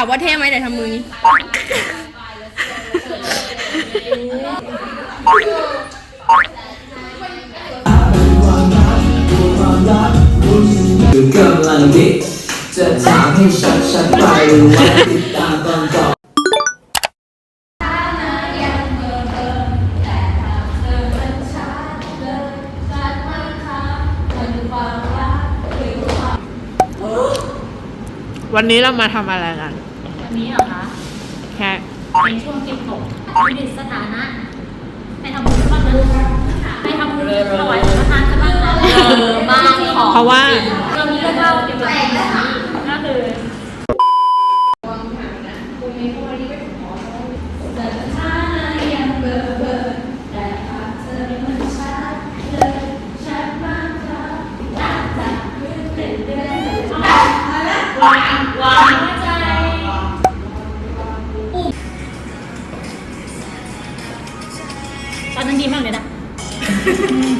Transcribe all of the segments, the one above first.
ถามว่าเท่ไหมเดี๋ยวทำมือนี้คือกำลังดิจะถามให้ชัดชัดๆไปว่าติดตามตอนต่อวันนี้เรามาทำอะไรกัน วันนี้เหรอคะแค่เป็นช่วงเก็บตกวิดิตสถานะไปทำบุญบ้างนะไปทำบุญถวายสังฆทานกันบ้างนะบางของเพราะว่าเรามีเรื่องเล่าเกี่ยวกับแบบนี้ก็คือ ตอนนั้นดีมากเลยนะ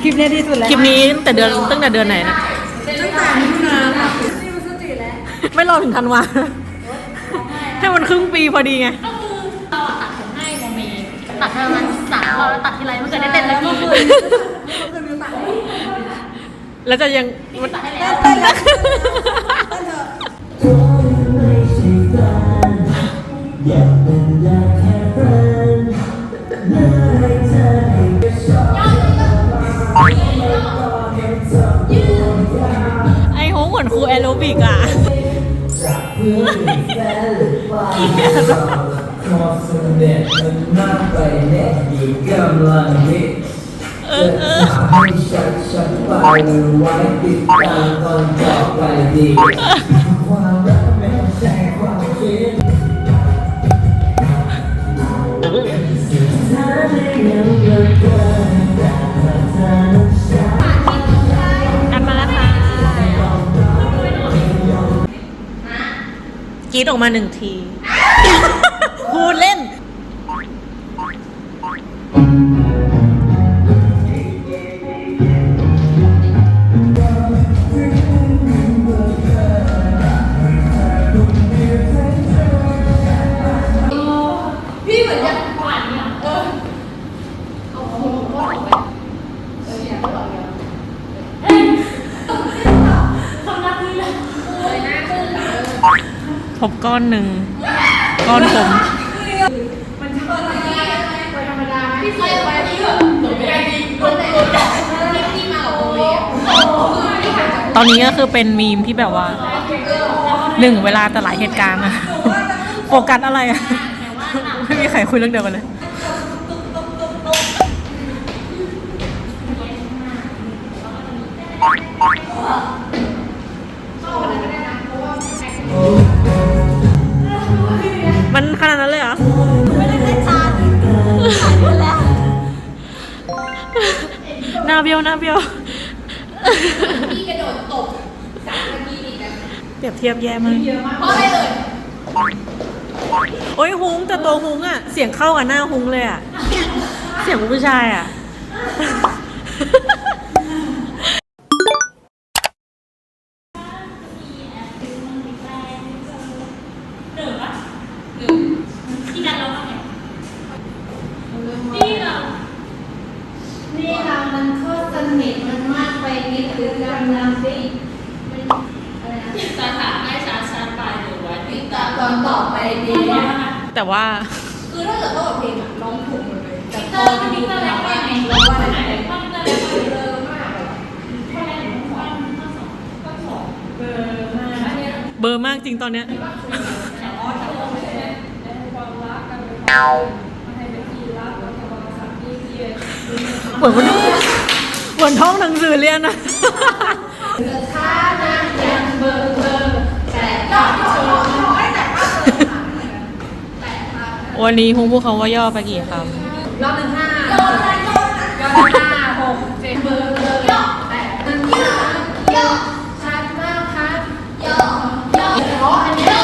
คลิปนี้ตั้งแต่เดือนตั้งแต่เดือนไหนนะไม่รอถึงธันวาให้มันครึ่งปีพอดีไง ก็คือเราอะตัดผมให้โมเมตัดให้ประมาณสามรอบแล้วตัดทีไรมันเกิดได้เต้นแล้วกี่แล้วจะยังมันมันตัดให้แล้วไม่ใช่แฟนอยากเป็นไบิกอะจากเพื่อนเป็นแฟนหรือว่าความสำเร็จมันมากไปแน่อยู่กำลังดิจะถามให้ชันฉันไปไว้ติดตามตอนต่อไปดีความรักไม่ใช่ความคิดกัน รีดออกมาหนึ่งที ก้อนหนึ่งก้อนผมตอนนี้ก็คือเป็นมีมที่แบบว่าหนึ่งเวลาแต่หลายเหตุการณ์อะโฟกัสอะไรอะไม่มีใครคุยเรื่องเดียวกันเลย ยวหน้าเบี้ยวพี่กระโดดตบสามนาทีอีกอะเปรียบเทียบแย่มากเพราะอะไรเลย โอ้ยฮุ้งแต่ตัวฮุ้งอะเสียงเข้ากับหน้าฮุ้งเลยอะเสียงผู้ชายอะ โคตรสนิทมันมากไปนิดหรือกำลังดิอะไรนะสถาให้ชาชาไปหรือว่าติดตามตอนต่อไปดีแต่ว่า คือถ้าเกิดเข้ากับเพลงอะร้องถูกหมดเลยแต่เตพออร์จะมิดูเตอร์แล้แล้ววว่าว่าไงร้องว่าอะไรคอมพิวเตอร์แล้วว่าเบลอมากอะข้อแรกหรือข้อข้อสองข้อสองเบลอมากอันเนี้ยเบอร์มากจริงตอนเนี้ยแต่ว่าแต่ว่าไม่ใช่เหมือนมัน เหมือนท่องหนังสือเรียนนะช้านะยังเบลอเบลอแต่ก็โชว์ไม่แต่ก็เบลอค่ะแต่ค่ะวันนี้ฮุ้งพูดคำว่าย่อไปกี่ครอบหนึ่งห้าโยนนะโยนนะโยนห้าหกเจ็ดเบอร์เลยแปดหนึ่งห้าโยนชัดมากครับโยนโยนเพราะอันเนี้ย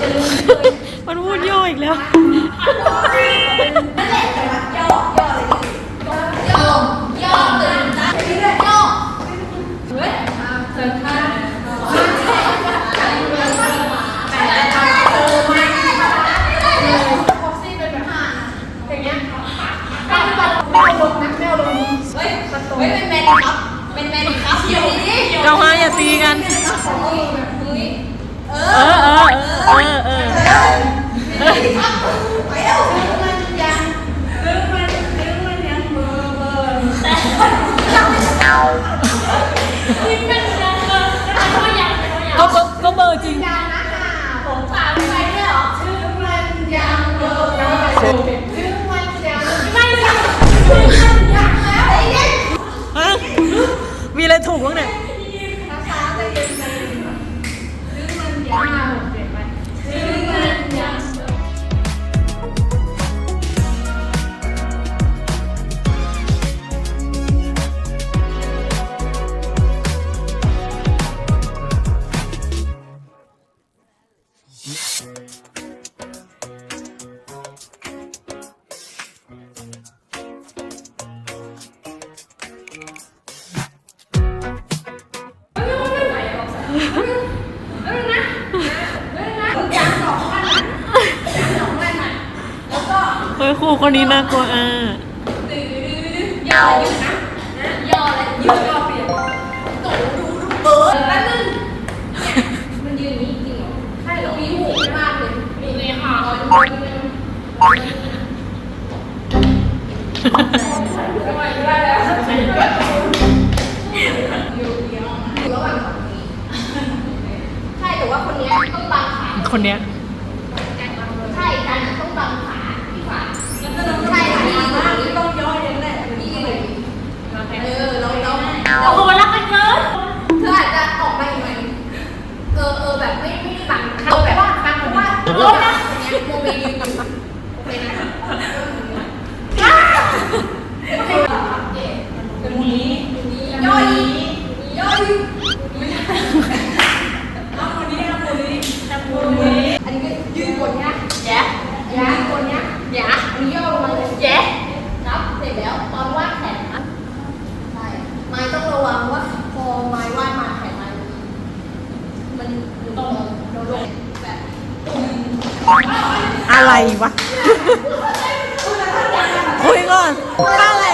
จะลืมเลยำมันพูดย่ออีกแล้ว เป็นแมนครับ เป็นแมนครับเดี๋ยวนี้เจ้าฮาอย่าตีกัน เออ เออ เออ เออ เออไปแล้วมันยังลึกมันลึกมันยังเบอร์เบอร์แต่ที่เป็นยังเบอร์แต่ก็ยังก็เบอร์จริง ถูกมั้งเนี่ยราคาจะเย็นๆหรือมันยาว นนี้น่ากลัวอะย่อยืดนะนะย่อเลยยืดย่อเปลี่ยนตู่ดูดูเบิร์ดแล้วนึงเนี่ยมันยืนอย่างนี้จริงเหรอใช่เหรอมีหูไม่มากเลยมีเลยค่ะเอาดูดูทำไมไม่ได้แล้วใช่อยู่เดียวอยู่ระหว่างสองนี้ใช่แต่ว่าคนเนี้ยต้องบังขาคนเนี้ย งแบบอะไรวะ คุยก่อนค่าอะไร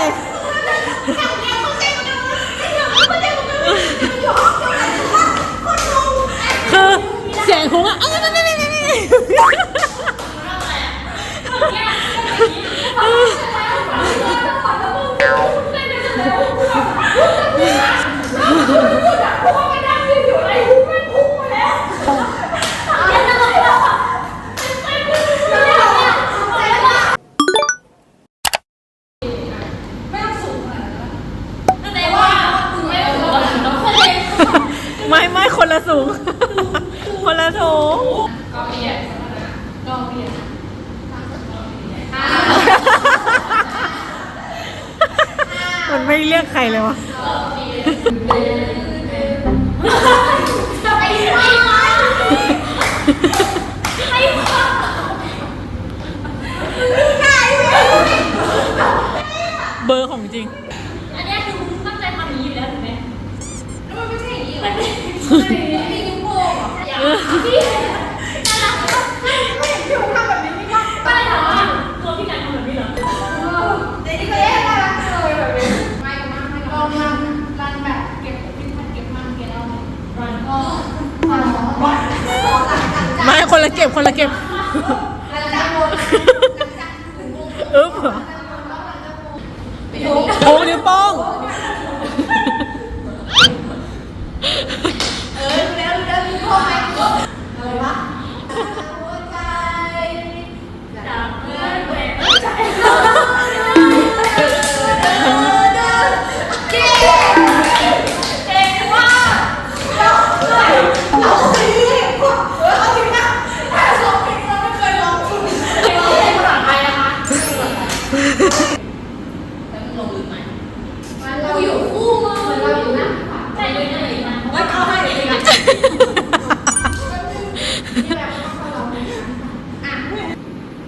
คือ เสียงหุงอะแต่ เบอร์ของจริง อันเนี้ยคือมึงตั้งใจทำอย่างนี้อยู่แล้วถูกไหมแล้วมันไม่ใช่อย่างนี้มันไม่มีนิ้วโป้งอะอย่าพี่น่ารักไม่ไม่เห็นพี่ผมทำแบบนี้ไม่ได้ก็เลยถามว่าตัวพี่การทำแบบนี้เหรอเด็กนี่ก็เอ๊ะน่ารักเลยแบบนี้ไม่ไม่ไม่ลองรันรันแบบเก็บเป็นพันเก็บมันเก็บเอารันก็อ๋อรันอ๋อหลังจากไม่คนละเก็บคนละเก็บ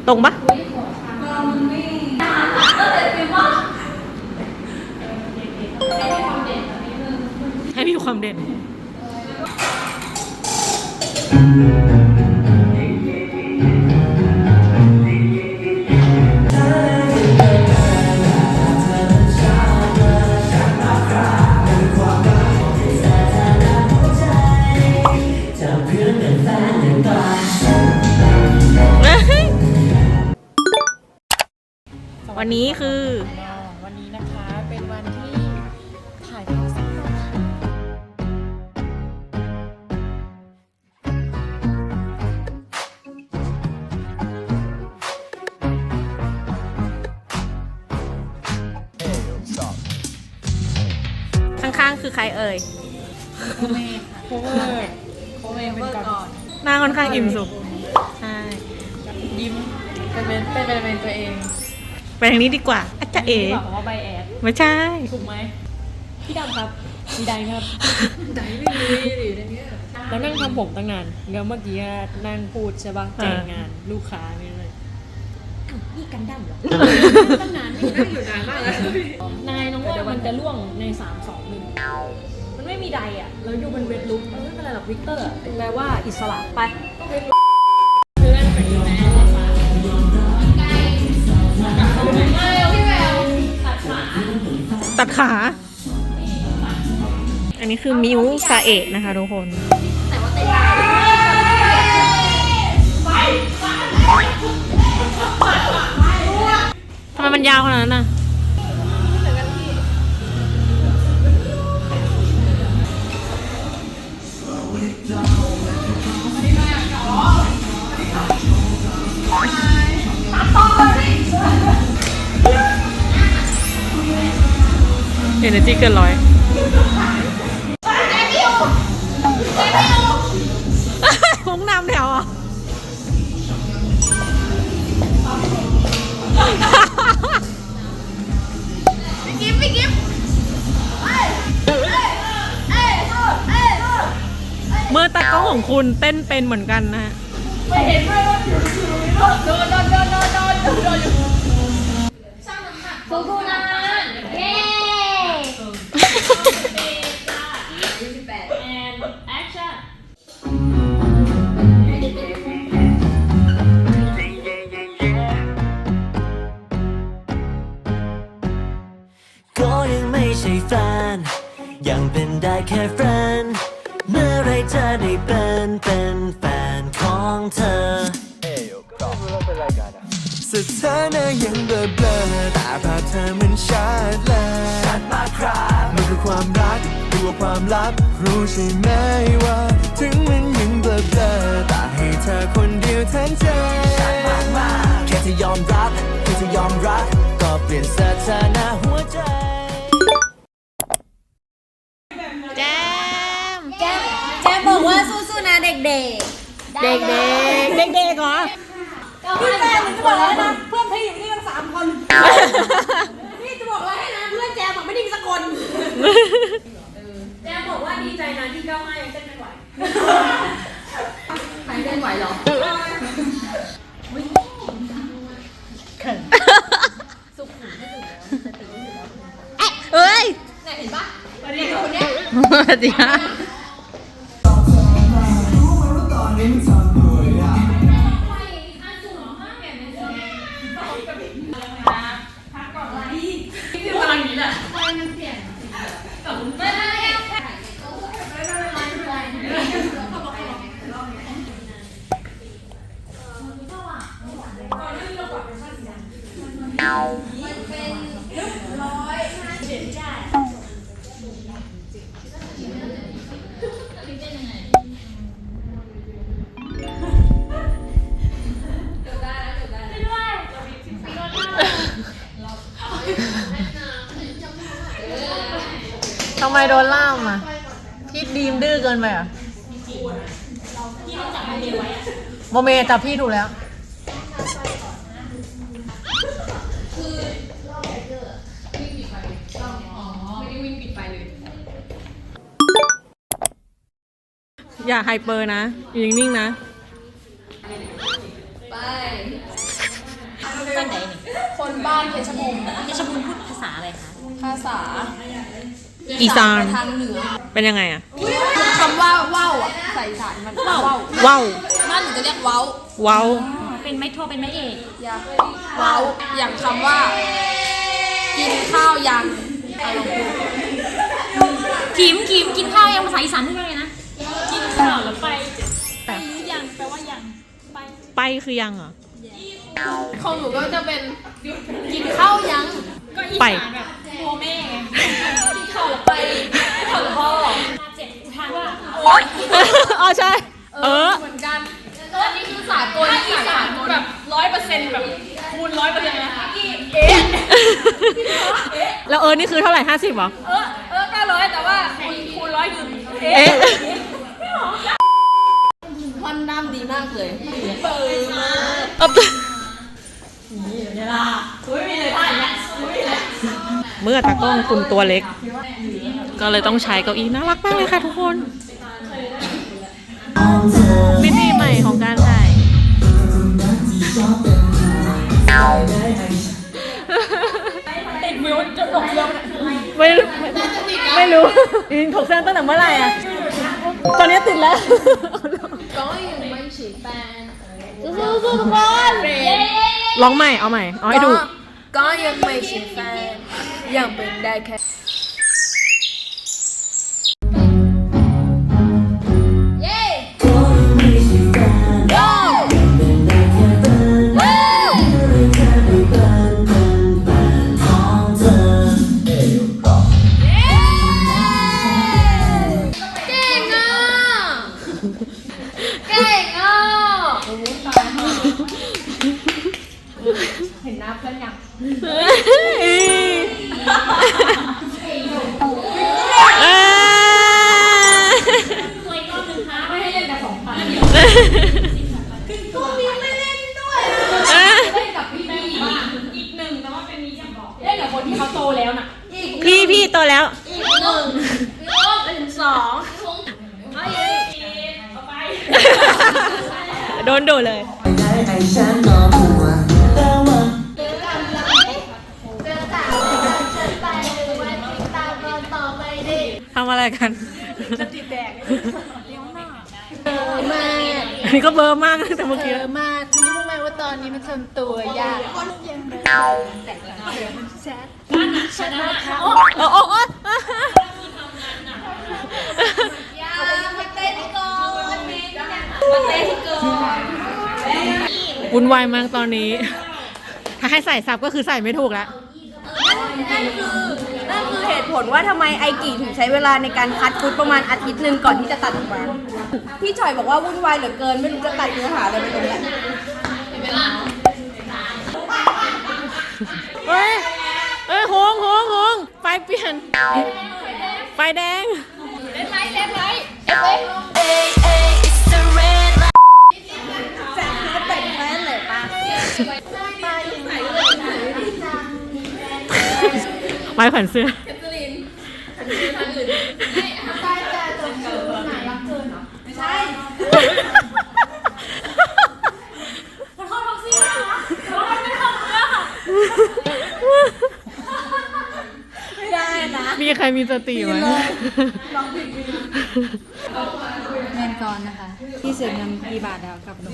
ตรงปะก็เลยคิดว่าให้มีความเด่น วันนี้คือ วันนี้นะคะเป็นวันที่ถ่ายทอดสดค่ะข้างๆคือใครเอ่ย โคเวโคเวโคเวเป็นก่อนหน้าค่อนข้างอิ่มสุกใช่ ยิ้มเป็นเป็นเป็นเป็นเป็นตัวเอง ไปทางนี้ดีกว่าอาจจะเอ๋ที่บอกว่าใบแอดไม่ใช่ ถูกไหมพี่ดำครับมีใดไหมครับใจไม่มีหรืออะไรเงี้ยได้แล้วนั่งทำผมตั้งนานแล้วเมื่อกี้นั่งพูดใช่ป่ะแจกงานลูกค้าเนี่ยเลยนี่กันดั้มเหรอตั้งนานไม่นั่งอยู่นานมากเลยนายน้องว่ามันจะล่วงในสามสองหนึ่งมันไม่มีใดอะแล้วอยู่บนเวทลุกเออไม่เป็นไรหรอกวิกเตอร์อะแปลว่าอิสระไปก็เวทลุก ตัดขา อันนี้คือมิวซาเอะนะคะทุกคนทำไมมันยาวขนาดนั้นอะ เอเนจีเกินร้อยห้องน้ำแถวอะเมื่อตากล้องของคุณเต้นเป็นเหมือนกันนะฮะสู้ ม่ใช่แฟน ยังเป็นได้แค่แฟน เมื่อไรจะได้เป็นเป็นแฟนของเธอสถานะยังเบลอเบลอแต่ภาพเธอมันชัดเลยชัดมากครับมันคือความรักหรือว่าความลับ รู้ใช่ไหมว่า ถึงมันยังเบลอเบลอแต่ให้เธอคนเดียวทั้งใจชัดมากมากแค่จะยอมรับแค่จะยอมรัก ก็เปลี่ยนสถานะหัวใจแจ นะเด็กๆ เด็กเด็กเด็กเด็กๆเหรอพี่แจมมันจะบอกแล้วนะเพื่อนพี่อยู่นี่กันสามคนพี่จะบอกอะไรให้นะเพื่อนแจมบอกไม่ได้มีสักคนแจมบอกว่าดีใจนะที่ก้าวห้ายังเต้นไม่ไหวใครเล่นไหวเหรอเอ้ยเนี่ยเห็นปะสวัสดีค่ะพี่ กินไปเหรอะโมเมจับพี่ถูกแล้วไม่ได้วิ่งปิดไฟเลยอย่าไฮเปอร์นะอยู่นิ่งๆนะไปบ้านไหนนี่คนบ้านเพชรบูรณ์เพชรบูรณ์พูดภาษาอะไรคะ ภาษาอีสาน ไปทางเหนือ เป็นยังไงอะ คำว่าว่าวอะใส่สารมันว่าวว้าวบ้านหนูจะเรียกเว้าว้าวเป็นไม้โทเป็นไม้เอกอย่าเว้าอย่างคำว่า กินข้าวยังเอาลองพูดขิมขิมกินข้าวยังภาษาอีสานพูดว่าไงนะ กินข้าวแล้วไปไปหรือยังแปลว่ายังไปไปคือยังเหรอของหนูก็จะเป็นกินข้าวยังก็อีไปสานแบบโมแม่ไงกินข้าวแล้วไปกินข้าวแล้วพ่อมาเจ็บ อุทานว่าโอ๊ยอ๋อใช่ เออ เหมือนกันอันนี้คือสากลอีสานแบบร้อยเปอร์เซ็นต์แบบคูณร้อยเปอร์เซ็นต์เลยเอ๊ะแล้วเออ นี่คือเท่าไหร่ห้าสิบเหรอ เออ เออเก้าร้อยแต่ว่าคูณคูณร้อยคือเอ๊ะท่อนด้ามดีมากเลยเออเมื่อ เมื่อตากล้องคุณตัวเล็ก ก็เลยต้องใช้เก้าอี้น่ารักมากเลยค่ะทุกคนวิธีใหม่ของการถ่ายติดมิวจนหลงเดียวเนี่ยไม่รู้ไม่รู้อินถกเส้นตั้งแต่เมื่อไหร่อะ ตอนนี้ติดแล้ว ก็ยังไม่ฉีดแป้งสู้ๆทุกคนร้องใหม่ เอาใหม่ เอาให้ดู ก็ยังไม่ใช่แฟ นยังเป็นได้แค่ ทำอะไรกันมากอันนี้ก็เบลอร์มากตั้งแต่เมื่อกี้เยอะมากคุณรู้ไหมว่าตอนนี้มันทำตัวยากชนะค่ะโอ้โอ้โอ้อย่ามาเต้นก่อนมาเต้นก่อนวุ่นวายมากตอนนี้ ถ้าให้ใส่ซับก็คือใส่ไม่ถูกแล้ว นั่นคือนั่นคือเห ตุผลว่าทำไมไอกีถึงใช้เวลาในการคัดฟุตประมาณอาทิตย์หนึ่งก่อนที่จะตัดออกมาพี่ชอยบอกว่าวุ่นวายเหลือเกิน ไม่รู้จะตัดเนื้อหาอะไรไปตรงเนี้ยเฮ้ยเฮ้ยโหงโหงโหงไฟเปลี่ยน ไฟแดงไม้แขวนเสื้อ ขอโทษท็อกซี่นะคะขอโทษไม่ทำเนื้อค่ะมีใครมีสติไหมเงินก่อนนะคะ ที่เสียเงินกี่บาทแล้วกับหนู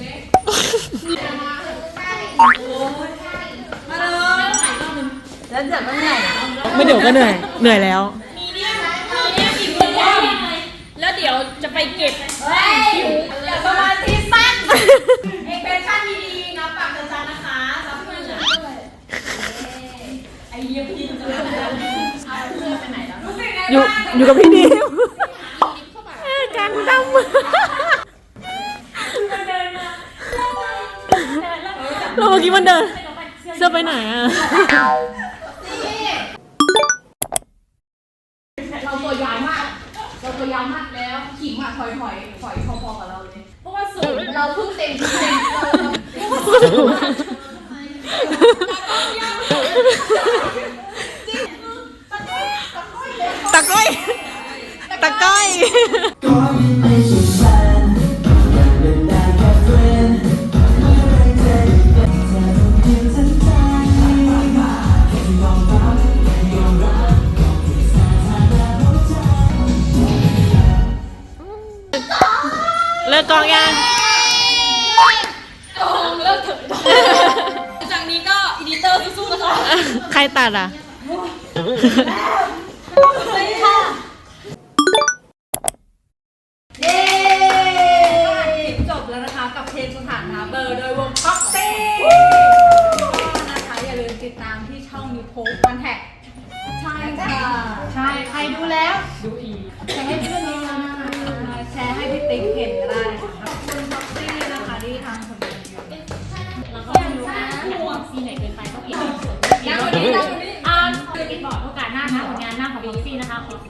แล้วจะต้องไหนไม่เดี๋ยวก็เหนื่อยเหนื่อยแล้ว แล้วเดี๋ยวจะไปเก็บอย่าสมาธิสั้นเอกเป็นชั้นดีๆนะปากจันนะคะรับเพื่อนหน่อยไอ้เยี่ยพี่จะอยู่อยู่กับพี่ดิมเอ้ยจันดำเดินมาเราเมื่อกี้มันเดินเสื้อไปไหนอะเราตัวยาวมาก เราตัวยาวมากแล้วขิง อะถอยถอยถอยพอๆกับเราเลยเพราะว่าสูงเราเพิ่งเต็มที่เต็มเราตะก้อยตะก้อย เลิกกองยังจากนี้ก็อีดิเตอร์สู้ๆนะคะใครตัดอะเย้จบแล้วนะคะกับเพลงสถานะเบอร์โดยวงพ็อกซี่นะคะอย่าลืมติดตามที่ช่องยูทูบคอนแทคใช่ค่ะ ใช่ ใครดูแล้ว ดูอีกแชร์ให้เพื่อน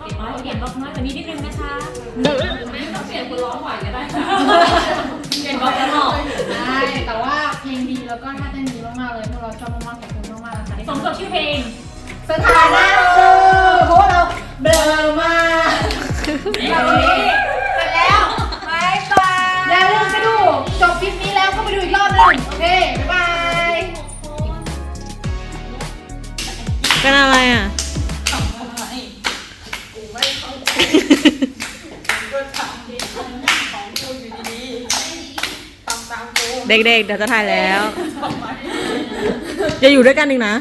เสียงน้อยเสียงน้อยกว่านี้นิดนึงนะคะไม่ต้องเปลี่ยนคุณร้องไหวก็ได้ค่ะเสียงน้อยจะหลอกใช่แต่ว่าเพลงดีแล้วก็ท่าเต้นดีมากๆเลยพวกเราชอบมากๆขอบคุณมากๆนะคะสมกับชื่อเพลง สถานะคือพวกเราเบลอมาแบบนี้เสแล้วบายบายอย่าลืมไปดูจบคลินี้แล้วก็ไปดูอีกรอบหนึงโอเบ๊ายบาย เป็นอะไรอะ เด็กๆเดี๋ยวจะถ่ายแล้ว จะอยู่ด้วยกันอีกนะ